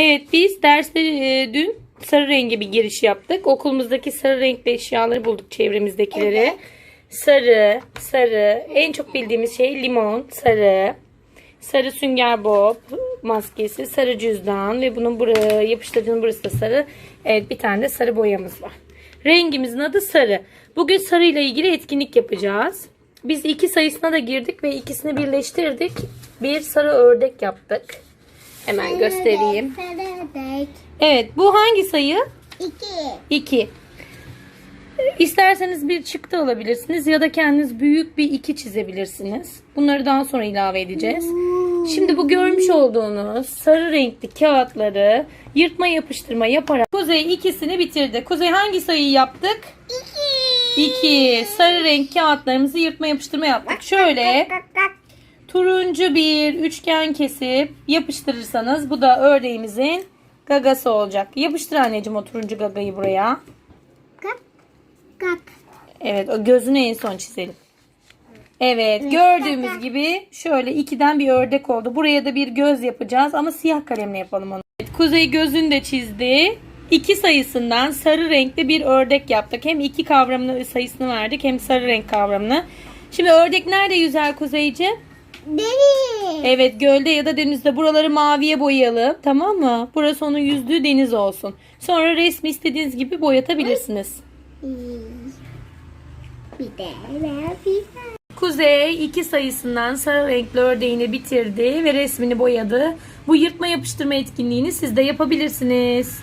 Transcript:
Evet biz derste e, dün sarı rengi bir giriş yaptık. Okulumuzdaki sarı renkli eşyaları bulduk çevremizdekileri. Evet. Sarı, sarı. En çok bildiğimiz şey limon, sarı. Sarı sünger bob maskesi, sarı cüzdan ve bunun buraya yapıştırdığının burası da sarı. Evet bir tane de sarı boyamız var. Rengimizin adı sarı. Bugün sarı ile ilgili etkinlik yapacağız. Biz iki sayısına da girdik ve ikisini birleştirdik. Bir sarı ördek yaptık. Hemen göstereyim. Evet bu hangi sayı? İki. 2. İsterseniz bir çıktı alabilirsiniz ya da kendiniz büyük bir 2 çizebilirsiniz. Bunları daha sonra ilave edeceğiz. Şimdi bu görmüş olduğunuz sarı renkli kağıtları yırtma yapıştırma yaparak Kuzey ikisini bitirdi. Kuzey hangi sayıyı yaptık? İki. 2. Sarı renk kağıtlarımızı yırtma yapıştırma yaptık. Şöyle. Turuncu bir üçgen kesip yapıştırırsanız bu da ördeğimizin gagası olacak. Yapıştır anneciğim o turuncu gagayı buraya. Kak. Kak. Evet o gözünü en son çizelim. Evet gördüğümüz gibi şöyle ikiden bir ördek oldu. Buraya da bir göz yapacağız ama siyah kalemle yapalım onu. Evet, Kuzey gözünü de çizdi. İki sayısından sarı renkli bir ördek yaptık. Hem iki kavramını sayısını verdik hem sarı renk kavramını. Şimdi ördek nerede yüzer Kuzeyci? Deniz. Evet gölde ya da denizde buraları maviye boyayalım tamam mı? Burası onun yüzdüğü deniz olsun. Sonra resmi istediğiniz gibi boyatabilirsiniz. Bir de bir. Kuzey iki sayısından sarı renkli ördeğini bitirdi ve resmini boyadı. Bu yırtma yapıştırma etkinliğini siz de yapabilirsiniz.